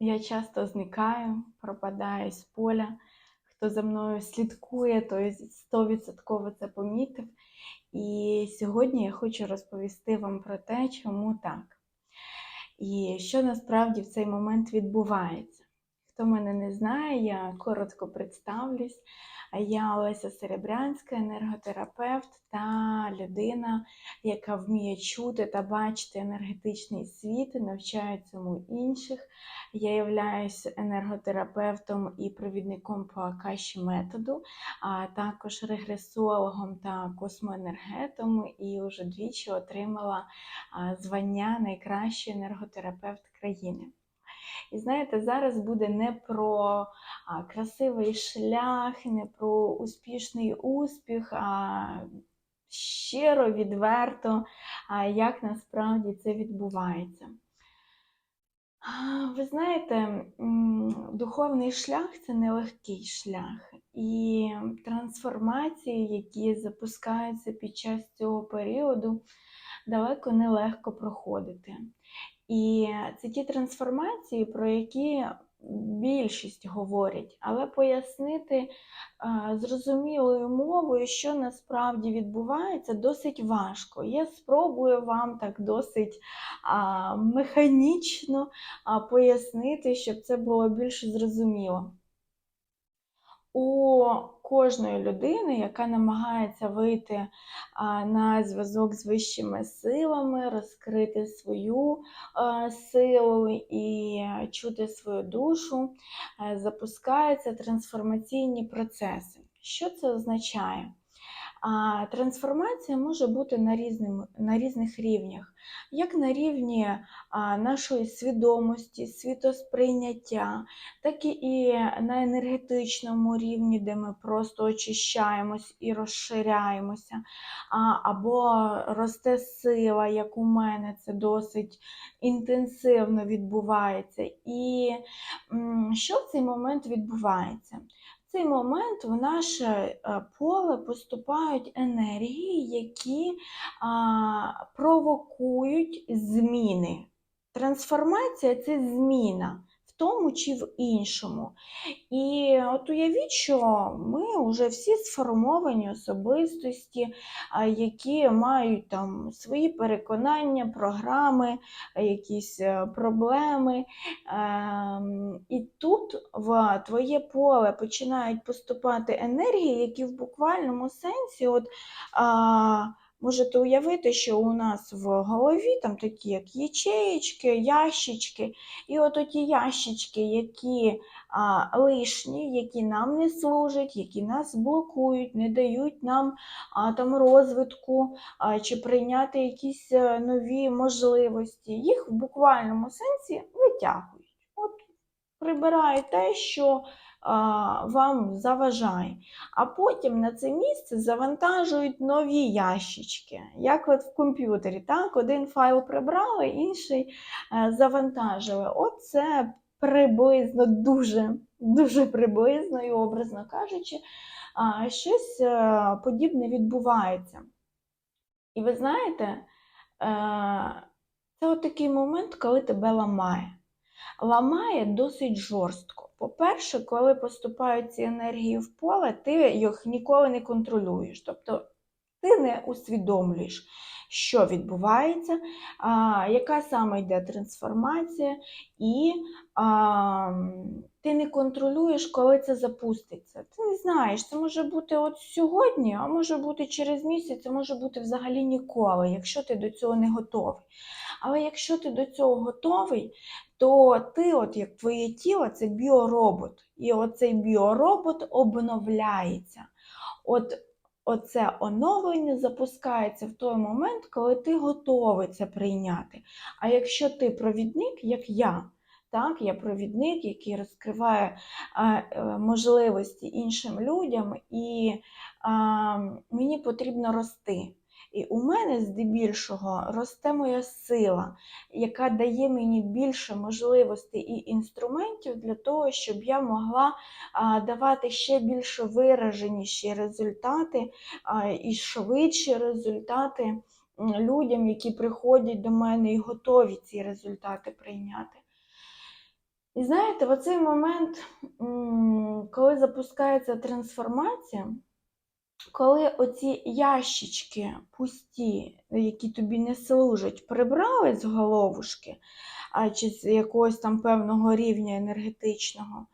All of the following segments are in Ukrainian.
Я часто зникаю, пропадаю з поля. Хто за мною слідкує, той стовідсотково це помітив. І сьогодні я хочу розповісти вам про те, чому так. І що насправді в цей момент відбувається. Хто мене не знає, я коротко представлюсь. Я Олеся Серебрянська, енерготерапевт та людина, яка вміє чути та бачити енергетичний світ, навчає цьому інших. Я являюсь енерготерапевтом і провідником по Акаші методу, а також регресологом та космоенергетом, і вже двічі отримала звання найкращий енерготерапевт країни. І знаєте, зараз буде не про красивий шлях, не про успішний успіх, а щиро, відверто, як насправді це відбувається. Ви знаєте, духовний шлях це нелегкий шлях, і трансформації, які запускаються під час цього періоду, далеко не легко проходити. І це ті трансформації, про які більшість говорять, але пояснити зрозумілою мовою, що насправді відбувається, досить важко. Я спробую вам так досить механічно пояснити, щоб це було більш зрозуміло. У кожної людини, яка намагається вийти на зв'язок з вищими силами, розкрити свою силу і чути свою душу, е, запускаються трансформаційні процеси. Що це означає? А Трансформація може бути на різним, на різних рівнях, як на рівні а, нашої свідомості, світосприйняття, так і на енергетичному рівні, де ми просто очищаємось і розширяємося, а, або росте сила, як у мене, це досить інтенсивно відбувається. І м, що в цей момент відбувається? Цей момент в наше е, поле поступають енергії, які провокують зміни. Трансформація це зміна тому чи в іншому. І от уявіть, що ми вже всі сформовані особистості, які мають там свої переконання, програми, якісь е, проблеми. Ем, і тут в твоє поле починають поступати енергії, які в буквальному сенсі. от Можете уявити, що у нас в голові там такі, як ячеєчки, ящички, і от ті ящички, які а, лишні, які нам не служать, які нас блокують, не дають нам а, там розвитку а, чи прийняти якісь е, нові можливості, їх в буквальному сенсі витягують. От Прибирають те, що вам заважає. А потім на це місце завантажують нові ящички, як от в комп'ютері. так, Один файл прибрали, інший е, завантажили. Оце приблизно дуже дуже приблизно і образно кажучи, щось е, подібне відбувається. І ви знаєте, е, це от такий момент, коли тебе ламає. Ламає досить жорстко. По-перше, коли поступають ці енергії в поле, ти їх ніколи не контролюєш. Тобто ти не усвідомлюєш, що відбувається, а, яка саме йде трансформація, і а, ти не контролюєш, коли це запуститься. Ти не знаєш, це може бути от сьогодні, а може бути через місяць, це може бути взагалі ніколи, якщо ти до цього не готовий. Але якщо ти до цього готовий, то ти, от як твоє тіло, це біоробот. І оцей біоробот обновляється. От Оце оновлення запускається в той момент, коли ти готовий це прийняти. А якщо ти провідник, як я, так, я провідник, який розкриває е, можливості іншим людям, і мені потрібно рости. І у мене здебільшого росте моя сила, яка дає мені більше можливостей і інструментів для того, щоб я могла давати ще більш вираженіші результати і швидші результати людям, які приходять до мене і готові ці результати прийняти. І знаєте, в оцей момент, коли запускається трансформація, коли оці ящички пусті, які тобі не служать, прибрали з головушки, а чи з якогось там певного рівня енергетичного,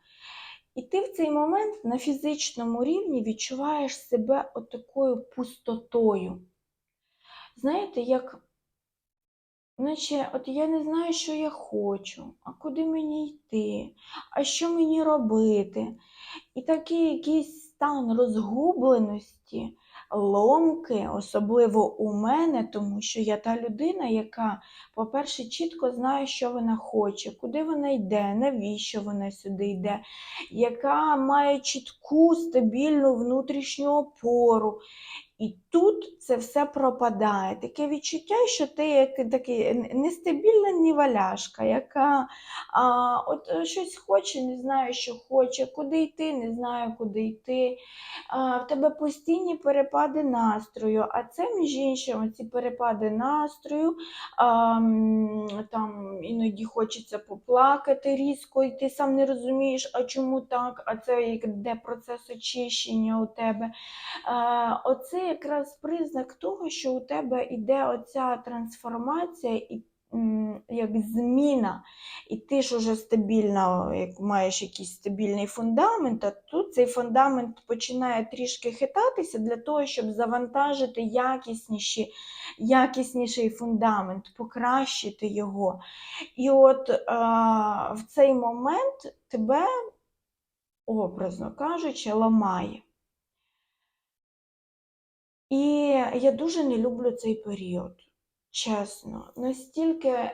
і ти в цей момент на фізичному рівні відчуваєш себе отакою пустотою. Знаєте, як Наче, от я не знаю, що я хочу, а куди мені йти, а що мені робити. І такий якийсь стан розгубленості, ломки, особливо у мене, тому що я та людина, яка, по-перше, чітко знає, що вона хоче, куди вона йде, навіщо вона сюди йде, яка має чітку, стабільну внутрішню опору. І тут це все пропадає. Таке відчуття, що ти як такий нестабільна ніваляшка, яка а, от е, щось хоче, не знає, що хоче, куди йти, не знає, куди йти. А, В тебе постійні перепади настрою, а це, між іншим, ці перепади настрою, а, там іноді хочеться поплакати різко, і ти сам не розумієш, а чому так, а це йде процес очищення у тебе. А, Оце якраз признак того, що у тебе йде оця трансформація і як зміна, і ти ж уже стабільно, як маєш якийсь стабільний фундамент, а тут цей фундамент починає трішки хитатися для того, щоб завантажити якісніші, якісніший фундамент, покращити його. І от а, в цей момент тебе, образно кажучи, ламає. І я дуже не люблю цей період, чесно. Настільки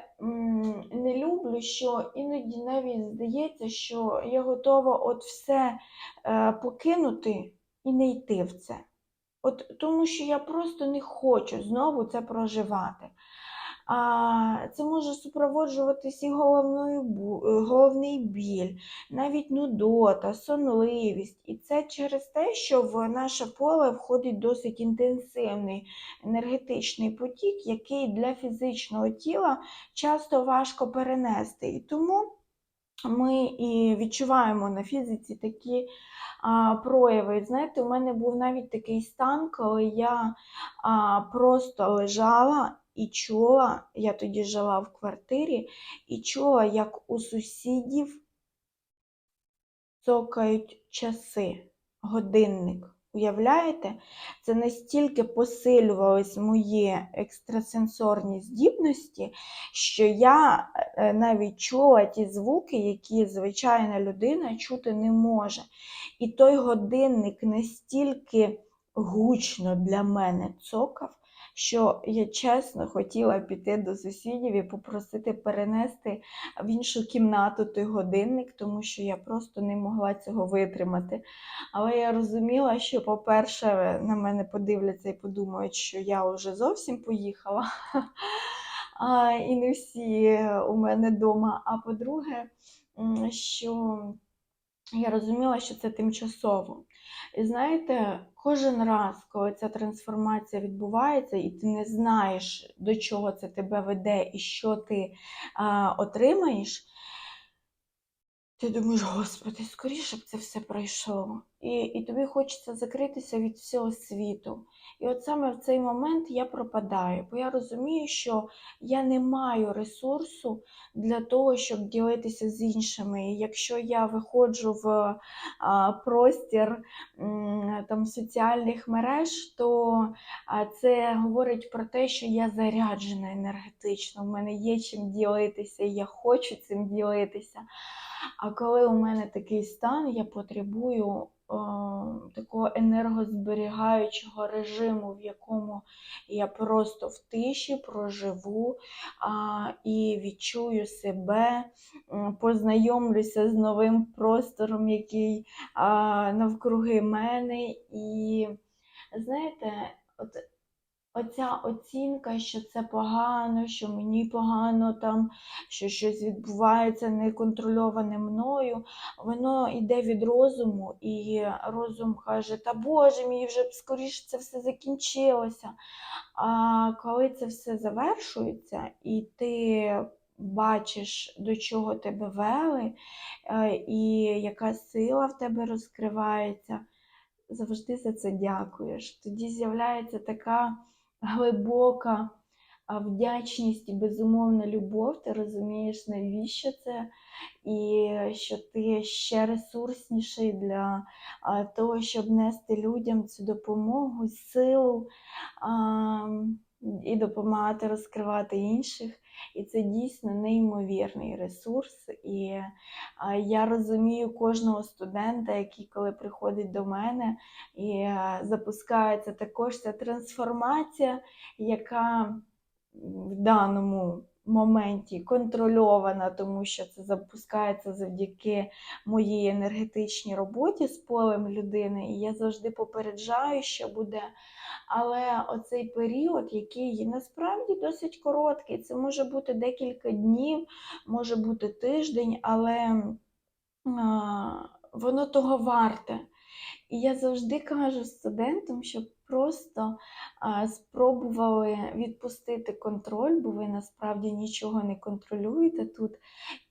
не люблю, що іноді навіть здається, що я готова от все е, покинути і не йти в це. От Тому що я просто не хочу знову це проживати це може супроводжуватися і головною, е, головний біль, навіть нудота, сонливість. І це через те, що в наше поле входить досить інтенсивний енергетичний потік, який для фізичного тіла часто важко перенести. І тому ми і відчуваємо на фізиці такі а, прояви. Знаєте, у мене був навіть такий стан, коли я а, просто лежала і чула, я тоді жила в квартирі, і чула, як у сусідів цокають часи, годинник. Уявляєте? Це настільки посилювались мої екстрасенсорні здібності, що я е, навіть чула ті звуки, які звичайна людина чути не може. І той годинник настільки гучно для мене цокав, що я чесно хотіла піти до сусідів і попросити перенести в іншу кімнату той годинник, тому що я просто не могла цього витримати. Але я розуміла, що, по-перше, на мене подивляться і подумають, що я вже зовсім поїхала. А, І не всі у мене вдома. А по-друге, що я розуміла, що це тимчасово. І знаєте, кожен раз, коли ця трансформація відбувається, і ти не знаєш, до чого це тебе веде і що ти а, отримаєш, ти думаєш, Господи, скоріше б це все пройшло. І і тобі хочеться закритися від всього світу. І от саме в цей момент я пропадаю, бо я розумію, що я не маю ресурсу для того, щоб ділитися з іншими. І якщо я виходжу в простір там, соціальних мереж, то це говорить про те, що я заряджена енергетично, в мене є чим ділитися, я хочу цим ділитися. А коли у мене такий стан, я потребую такого енергозберігаючого режиму, в якому я просто в тиші проживу а, і відчую себе, познайомлюся з новим простором, який а, навкруги мене. І знаєте, от Оця оцінка, що це погано, що мені погано, там, що щось відбувається неконтрольоване мною, воно йде від розуму, і розум каже, та Боже, мені вже б скоріше це все закінчилося. А коли це все завершується, і ти бачиш, до чого тебе вели, е, і яка сила в тебе розкривається, завжди за це дякуєш. Тоді з'являється така глибока вдячність і безумовна любов. Ти розумієш, навіщо це, і що ти ще ресурсніший для того, щоб нести людям цю допомогу, силу і допомагати розкривати інших. І це дійсно неймовірний ресурс. І я розумію кожного студента, який коли приходить до мене і запускається також ця трансформація, яка в даному моменті контрольована, тому що це запускається завдяки моїй енергетичній роботі з полем людини. І я завжди попереджаю, що буде. Але оцей період, який насправді досить короткий, це може бути декілька днів, може бути тиждень, але воно того варте. І я завжди кажу студентам, щоб просто спробували відпустити контроль, бо ви насправді нічого не контролюєте тут,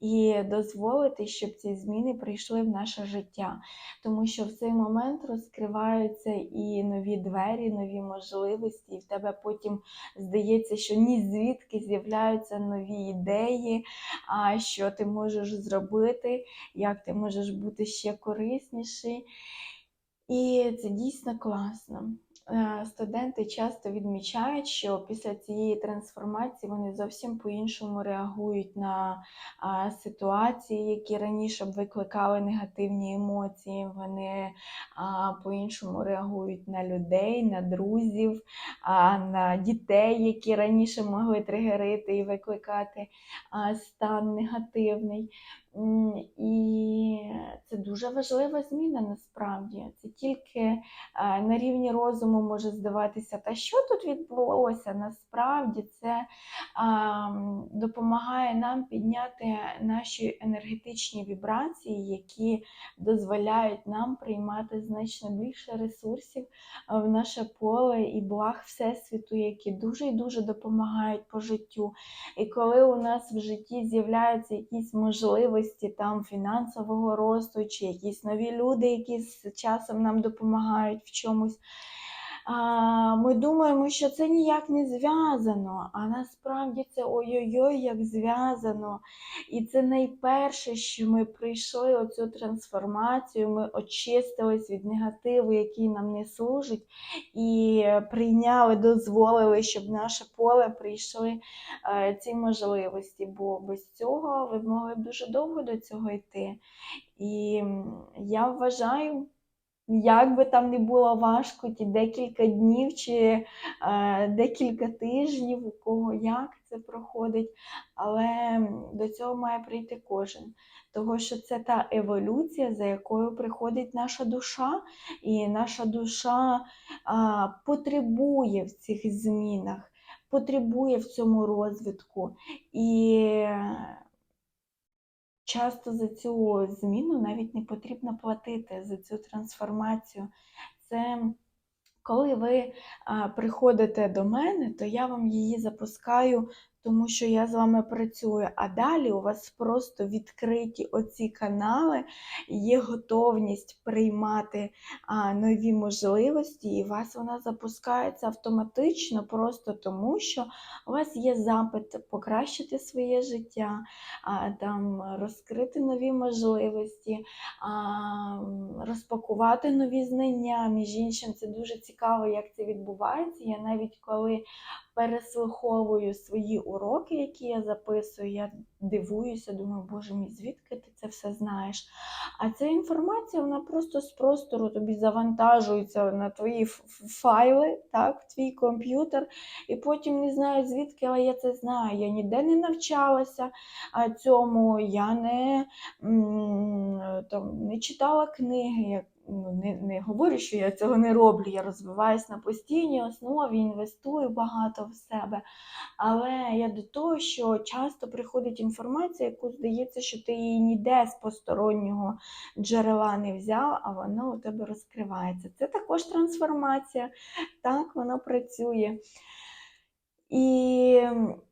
і дозволити, щоб ці зміни прийшли в наше життя. Тому що в цей момент розкриваються і нові двері, нові можливості, і в тебе потім здається, що ні звідки з'являються нові ідеї, а що ти можеш зробити, як ти можеш бути ще корисніший. І це дійсно класно. Е, Студенти часто відмічають, що після цієї трансформації вони зовсім по-іншому реагують на ситуації, які раніше б викликали негативні емоції. Вони по-іншому реагують на людей, на друзів, на дітей, які раніше могли тригерити і викликати стан негативний. І це дуже важлива зміна насправді. Це тільки е, на рівні розуму може здаватися, та що тут відбулося? Насправді це допомагає нам підняти наші енергетичні вібрації, які дозволяють нам приймати значно більше ресурсів в наше поле і благ Всесвіту, які дуже і дуже допомагають по життю. І коли у нас в житті з'являються якісь можливості там фінансового росту, чи якісь нові люди, які з часом нам допомагають в чомусь. Ми думаємо, що це ніяк не зв'язано, а насправді це ой-ой-ой, як зв'язано. І це найперше, що ми прийшли оцю трансформацію, ми очистились від негативу, який нам не служить, і прийняли, дозволили, щоб наше поле прийшли е, ці можливості. Бо без цього ви могли б дуже довго до цього йти. І я вважаю. Як би там не було важко, ті декілька днів чи е, декілька тижнів, у кого як це проходить, але до цього має прийти кожен. Того, що це та еволюція, за якою приходить наша душа, і наша душа а, потребує в цих змінах, потребує в цьому розвитку. І часто за цю зміну навіть не потрібно платити за цю трансформацію. Це коли ви приходите до мене, то я вам її запускаю, тому що я з вами працюю. А далі у вас просто відкриті оці канали, є готовність приймати а, нові можливості, і у вас вона запускається автоматично, просто тому що у вас є запит покращити своє життя, а, там, розкрити нові можливості, а, розпакувати нові знання. Між іншим, це дуже цікаво, як це відбувається. Я навіть коли переслуховую свої уроки, які я записую, я дивуюся, думаю, боже мій, звідки ти це все знаєш? А ця інформація, вона просто з простору тобі завантажується на твої файли, так, в твій комп'ютер, і потім не знаю звідки, але я це знаю. Я ніде не навчалася цьому, я не, там, не читала книги. Ну, Не, не говорю, що я цього не роблю. Я розвиваюсь на постійній основі, інвестую багато в себе. Але я до того, що часто приходить інформація, яку здається, що ти її ніде з постороннього джерела не взяв, а воно у тебе розкривається. Це також трансформація, так воно працює. І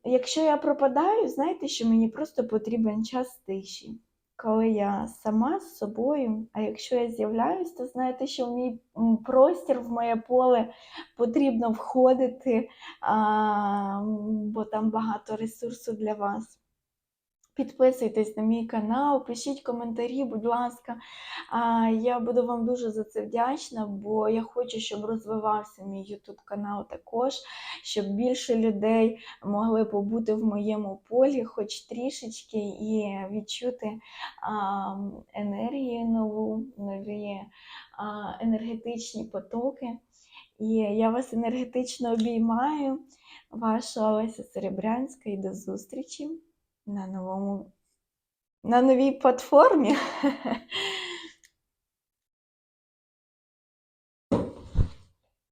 якщо я пропадаю, знаєте, що мені просто потрібен час тиші, коли я сама з собою. А якщо я з'являюсь, то знаєте, що в мій простір, в моє поле потрібно входити, а, бо там багато ресурсу для вас. Підписуйтесь на мій канал, пишіть коментарі, будь ласка. Я буду вам дуже за це вдячна, бо я хочу, щоб розвивався мій YouTube канал також, щоб більше людей могли побути в моєму полі, хоч трішечки, і відчути енергію нову, нові енергетичні потоки. І я вас енергетично обіймаю. Ваша Олеся Серебрянська і до зустрічі на новому на новій платформі.